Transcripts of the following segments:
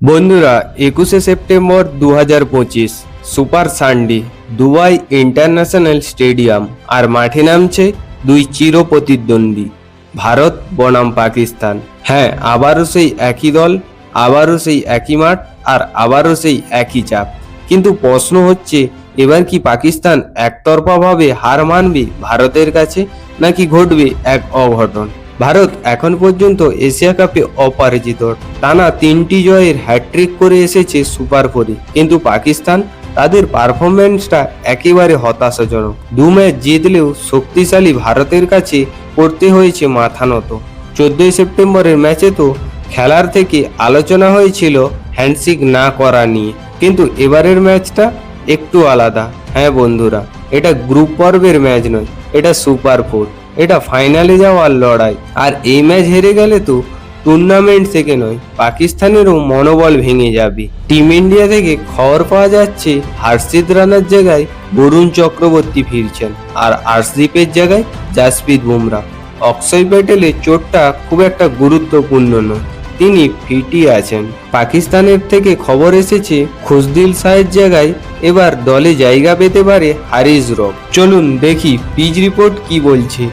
বন্ধুরা, একুশে সেপ্টেম্বর দু হাজার পঁচিশ, super Sunday, Dubai international stadium, আর মাঠে নামছে দুই চির প্রতিদ্বন্দ্বী ভারত, বনাম পাকিস্তান। হ্যাঁ আবারও সেই একই দল, আবারও সেই একই মাঠ, আর আবারও সেই একই চাপ। কিন্তু প্রশ্ন হচ্ছে, এবার কি পাকিস্তান একতরফাভাবে হার মানবে ভারতের কাছে, নাকি ঘটবে এক অঘটন? ভারত এখন পর্যন্ত এশিয়া কাপে অপরাজিত। টানা তিনটি জয়ের হ্যাট্রিক করে এসেছে সুপার ফোরে। কিন্তু পাকিস্তান তাদের পারফরমেন্সটা একেবারে হতাশাজনক। দু ম্যাচ জিতলেও শক্তিশালী ভারতের কাছে করতে হয়েছে মাথা নত। চোদ্দই সেপ্টেম্বরের ম্যাচে তো খেলার থেকে আলোচনা হয়েছিল হ্যান্ডশিক না করা নিয়ে। কিন্তু এবারের ম্যাচটা একটু আলাদা। হ্যাঁ বন্ধুরা, এটা গ্রুপ পর্বের ম্যাচ নয়, এটা সুপার ফোর এটা ফাইনালে যাওয়ার লড়াই। আর এই ম্যাচ হেরে গেলে তো টুর্নামেন্ট থেকে নয়, পাকিস্তানেরও মনোবল ভেঙে যাবে। টিম ইন্ডিয়া থেকে খবর পাওয়া যাচ্ছে হার্ষিদ রানার জায়গায় বরুণ চক্রবর্তী ফিরছেন। আর আর্শদীপের জায়গায় জাসপ্রীত বুমরা। অক্ষয় প্যাটেলের চোটটা খুব একটা গুরুত্বপূর্ণ নয়, তিনি ফিটই আছেন। পাকিস্তানের থেকে খবর এসেছে, খুশদিল শাহের জায়গায় এবার দলে জায়গা পেতে পারে হারিস রব। চলুন দেখি পিচ রিপোর্ট কি বলছে।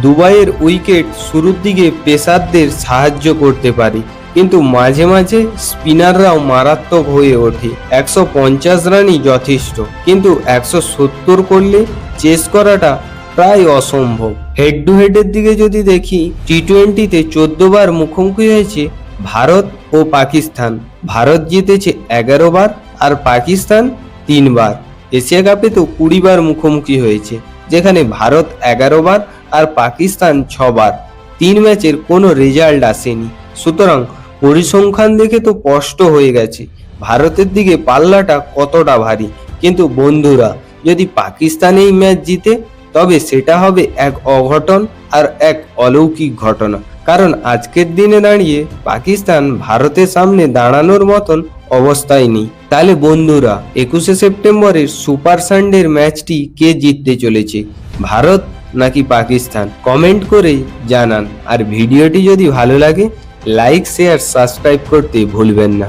দুবাইয়ের উইকেট শুরুর দিকে পেসারদের সাহায্য করতে পারে, কিন্তু মাঝে মাঝে স্পিনাররাও মারাত্মক হয়ে ওঠে। একশো পঞ্চাশ রানই যথেষ্ট, কিন্তু একশো সত্তর করলে চেস করাটা প্রায় অসম্ভব। হেড টু হেডের দিকে যদি দেখি টি টোয়েন্টিতে চোদ্দ বার মুখোমুখি হয়েছে ভারত ও পাকিস্তান। ভারত জিতেছে এগারো বার আর পাকিস্তান তিনবার এশিয়া কাপে তো কুড়ি বার মুখোমুখি হয়েছে, যেখানে ভারত এগারো বার আর পাকিস্তান ছবার। তিন ম্যাচের কোনো রেজাল্ট আসেনি। সুতরাং পরিসংখ্যান দেখে তো স্পষ্ট হয়ে গেছে, ভারতের দিকে পাল্লাটা কতটা ভারী। কিন্তু বন্ধুরা, যদি পাকিস্তান এই ম্যাচ জিতে, তবে সেটা হবে এক অঘটন আর এক অলৌকিক ঘটনা। কারণ আজকের দিনে দাঁড়িয়ে পাকিস্তান ভারতের সামনে দাঁড়ানোর মতন অবস্থায় নেই। তাহলে বন্ধুরা, একুশে সেপ্টেম্বরের সুপার সানডের ম্যাচটি কে জিততে চলেছে? ভারত নাকি পাকিস্তান? কমেন্ট করে জানান। আর ভিডিওটি যদি ভালো লাগে লাইক শেয়ার সাবস্ক্রাইব করতে ভুলবেন না।